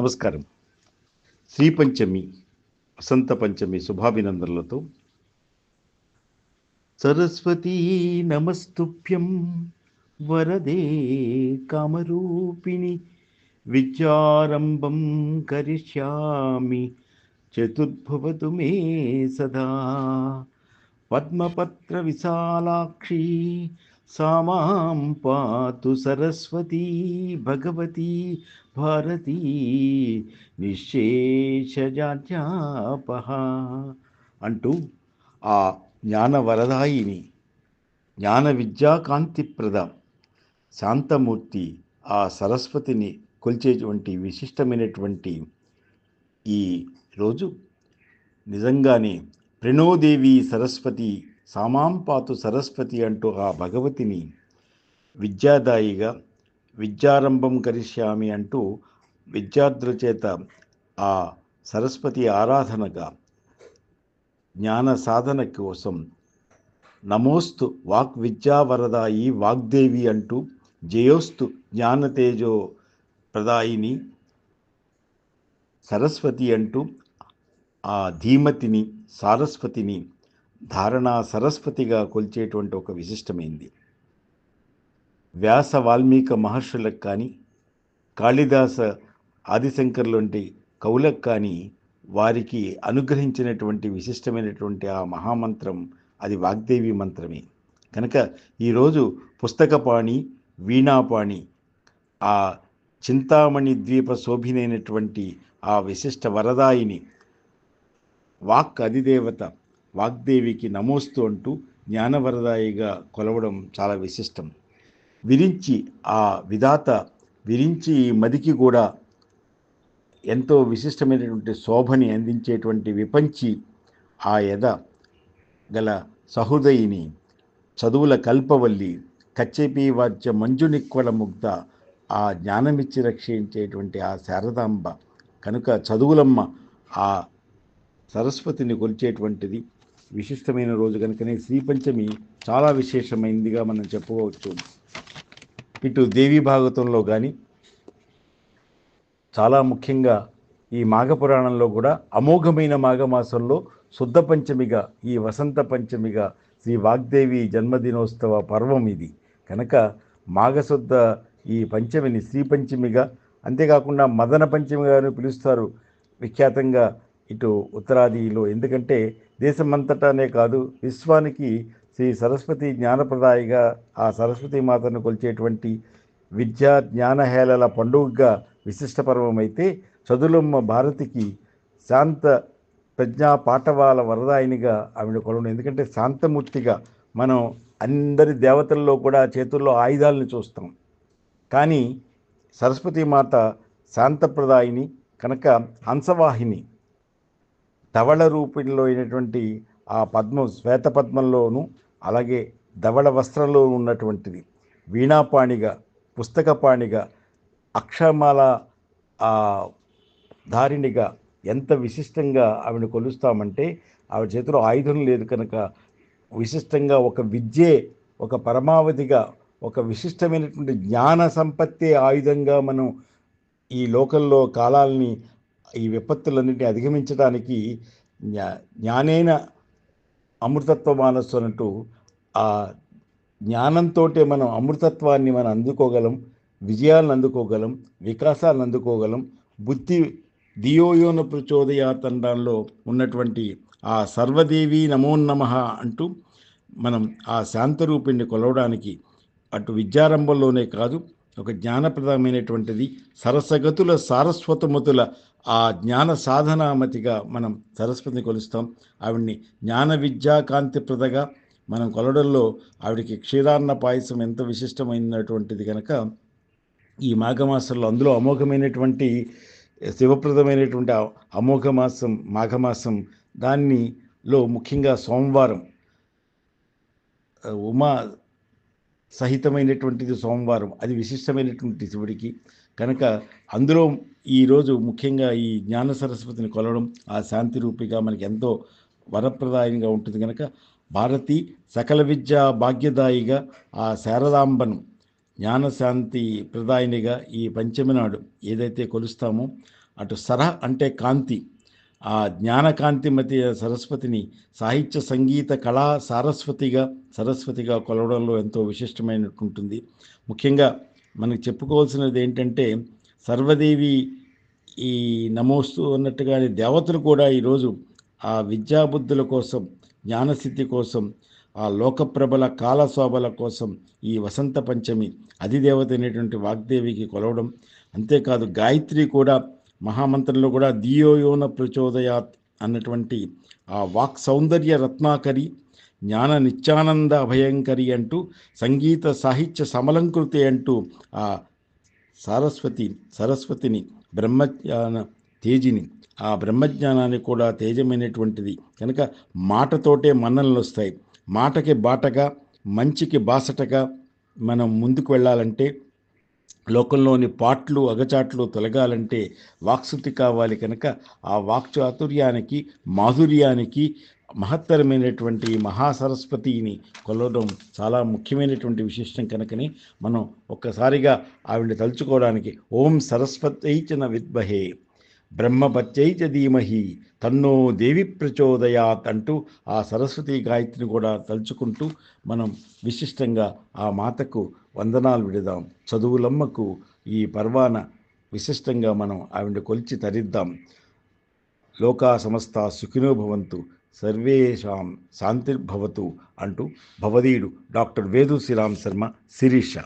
నమస్కారం. శ్రీ పంచమి వసంత పంచమి శుభాభినందనలతో సరస్వతీ నమస్తుభ్యం వరదే కామరూపిణి విద్యారంభం కరిష్యామి చతుర్భవతు మే సదా. పద్మపత్ర విశాలాక్షి సామాం పాతు సరస్వతీ భగవతీ భారతీ నిశ్శేషజాడ్యాపహ అంటూ ఆ జ్ఞాన వరదాయిని జ్ఞాన విద్యాకాంతిప్రద శాంతమూర్తి ఆ సరస్వతిని కొలిచేటువంటి విశిష్టమైనటువంటి ఈ రోజు నిజంగానే ప్రణోదేవి సరస్వతి సామాంపాతు సరస్వతి అంటూ ఆ భగవతిని విద్యాదాయిగా విద్యారంభం కరిష్యామి అంటూ విద్యార్థుల చేత ఆ సరస్వతి ఆరాధనగా జ్ఞాన సాధన కోసం నమోస్తు వాక్ విద్యావరదాయి వాగ్దేవి అంటూ జయోస్తు జ్ఞానతేజో ప్రదాయిని సరస్వతి అంటూ ఆ ధీమతిని సారస్వతిని ధారణా సరస్వతిగా కొలిచేటువంటి ఒక విశిష్టమైంది. వ్యాస వాల్మీక మహర్షులకు కానీ కాళిదాస ఆదిశంకర్లు వంటి కవులకు కానీ వారికి అనుగ్రహించినటువంటి విశిష్టమైనటువంటి ఆ మహామంత్రం అది వాగ్దేవి మంత్రమే. కనుక ఈరోజు పుస్తకపాణి వీణాపాణి ఆ చింతామణి ద్వీప శోభినైనటువంటి ఆ విశిష్ట వరదాయిని వాక్ అధిదేవత వాగ్దేవికి నమోస్తు అంటూ జ్ఞానవరదాయిగా కొలవడం చాలా విశిష్టం. విరించి ఆ విధాత విరించి ఈ మదికి కూడా ఎంతో విశిష్టమైనటువంటి శోభని అందించేటువంటి విపంచి ఆ ఎద గల సహృదయిని చదువుల కల్పవల్లి కచ్చేపి వాద్య మంజునిక్వల ముగ్ధ ఆ జ్ఞానమిచ్చి రక్షించేటువంటి ఆ శారదాంబ కనుక చదువులమ్మ ఆ సరస్వతిని కొలిచేటువంటిది విశిష్టమైన రోజు కనుకనే శ్రీపంచమి చాలా విశేషమైందిగా మనం చెప్పుకోవచ్చు. ఇటు దేవీ భాగవతంలో కానీ చాలా ముఖ్యంగా ఈ మాఘపురాణంలో కూడా అమోఘమైన మాఘమాసంలో శుద్ధ పంచమిగా ఈ వసంత పంచమిగా శ్రీ వాగ్దేవి జన్మదినోత్సవ పర్వం ఇది. కనుక మాఘశుద్ధ ఈ పంచమిని శ్రీ పంచమిగా అంతేకాకుండా మదన పంచమిగా పిలుస్తారు. విఖ్యాతంగా ఇటు ఉత్తరాదిలో. ఎందుకంటే దేశమంతటానే కాదు విశ్వానికి శ్రీ సరస్వతి జ్ఞానప్రదాయిగా ఆ సరస్వతి మాతను కొలిచేటువంటి విద్యా జ్ఞానహేళల పండుగగా విశిష్ట పర్వం అయితే చదులమ్మ భారతికి శాంత ప్రజ్ఞా పాఠవాల వరదాయినిగా ఆవిడ కొలను. ఎందుకంటే శాంతమూర్తిగా మనం అందరి దేవతల్లో కూడా చేతుల్లో ఆయుధాలను చూస్తాం. కానీ సరస్వతి మాత శాంతప్రదాయిని కనుక హంసవాహిని ధవళ రూపంలో అయినటువంటి ఆ పద్మం శ్వేతపద్మంలోను అలాగే ధవళ వస్త్రంలో ఉన్నటువంటిది. వీణాపాణిగా పుస్తకపాణిగా అక్షరమాల ధారిణిగా ఎంత విశిష్టంగా ఆవిడ కొలుస్తామంటే ఆవిడ చేతిలో ఆయుధం లేదు కనుక విశిష్టంగా ఒక విద్యే ఒక పరమావధిగా ఒక విశిష్టమైనటువంటి జ్ఞాన సంపత్తి ఆయుధంగా మనం ఈ లోకల్లో కాలాలని ఈ విపత్తులన్నింటినీ అధిగమించడానికి జ్ఞానేన అమృతత్వ మానస్సు అన్నట్టు ఆ జ్ఞానంతో మనం అమృతత్వాన్ని మనం అందుకోగలం విజయాలను అందుకోగలం వికాసాలను అందుకోగలం బుద్ధి దియోయోన ప్రచోదయాతండాల్లో ఉన్నటువంటి ఆ సర్వదేవి నమోన్నమ అంటూ మనం ఆ శాంతరూపిణ్ణి కొలవడానికి అటు విద్యారంభంలోనే కాదు ఒక జ్ఞానప్రదమైనటువంటిది. సరసగతుల సారస్వతమతుల ఆ జ్ఞాన సాధనామతిగా మనం సరస్వతిని కొలుస్తాం. ఆవిడ్ని జ్ఞాన విద్యా కాంతిప్రదగా మనం కొలడంలో ఆవిడికి క్షీరాన్న పాయసం ఎంత విశిష్టమైనటువంటిది కనుక ఈ మాఘమాసంలో అందులో అమోఘమైనటువంటి శివప్రదమైనటువంటి అమోఘమాసం మాఘమాసం దానిలో ముఖ్యంగా సోమవారం ఉమా సహితమైనటువంటిది సోమవారం. అది విశిష్టమైనటువంటి శివుడికి. కనుక అందులో ఈరోజు ముఖ్యంగా ఈ జ్ఞాన సరస్వతిని కొలవడం ఆ శాంతి రూపిగా మనకి ఎంతో వరప్రదాయంగా ఉంటుంది కనుక భారతి సకల విద్యా భాగ్యదాయిగా ఆ శారదాంబను జ్ఞానశాంతి ప్రదాయినిగా ఈ పంచమి నాడు ఏదైతే కొలుస్తామో అటు సర అంటే కాంతి ఆ జ్ఞానకాంతిమతి సరస్వతిని సాహిత్య సంగీత కళా సారస్వతిగా సరస్వతిగా కొలవడంలో ఎంతో విశిష్టమైనట్టుంటుంది. ముఖ్యంగా మనకు చెప్పుకోవాల్సినది ఏంటంటే సర్వదేవి ఈ నమోస్తు అన్నట్టుగానే దేవతలు కూడా ఈరోజు ఆ విద్యాబుద్ధుల కోసం జ్ఞానస్థితి కోసం ఆ లోకప్రబల కాలశోభల కోసం ఈ వసంత పంచమి అధిదేవత అనేటువంటి వాగ్దేవికి కొలవడం అంతేకాదు గాయత్రి కూడా మహామంత్రంలో కూడా దియోయోన ప్రచోదయాత్ అన్నటువంటి ఆ వాక్ సౌందర్య రత్నాకరి జ్ఞాన నిత్యానంద అభయంకరి అంటూ సంగీత సాహిత్య సమలంకృతి అంటూ ఆ సరస్వతి సరస్వతిని బ్రహ్మజ్ఞాన తేజిని ఆ బ్రహ్మజ్ఞానాన్ని కూడా తేజమైనటువంటిది. కనుక మాటతోటే మన్ననలు వస్తాయి మాటకి బాటగా మంచికి బాసటగా మనం ముందుకు వెళ్ళాలంటే లోకంలోని పాట్లు అగచాట్లు తొలగాలంటే వాక్సుతి కావాలి కనుక ఆ వాక్చాతుర్యానికి మాధుర్యానికి మహత్తరమైనటువంటి మహాసరస్వతిని కొలవడం చాలా ముఖ్యమైనటువంటి విశిష్టం కనుకని మనం ఒక్కసారిగా ఆవిడ తలుచుకోవడానికి ఓం సరస్వతి సరస్వతైచన విద్మహే బ్రహ్మపత్యైచ ధీమహి తన్నో దేవి ప్రచోదయాత్ అంటూ ఆ సరస్వతి గాయత్రిని కూడా తలుచుకుంటూ మనం విశిష్టంగా ఆ మాతకు వందనాలు విడదాం. చదువులమ్మకు ఈ పర్వాన విశిష్టంగా మనం ఆవిడ కొలిచి తరిద్దాం. లోకా సమస్త సుఖినో భవంతు సర్వేషాం శాంతిర్భవతు అంటూ భవదీయుడు డాక్టర్ వేదు శ్రీరామ్ శర్మ శిరీష.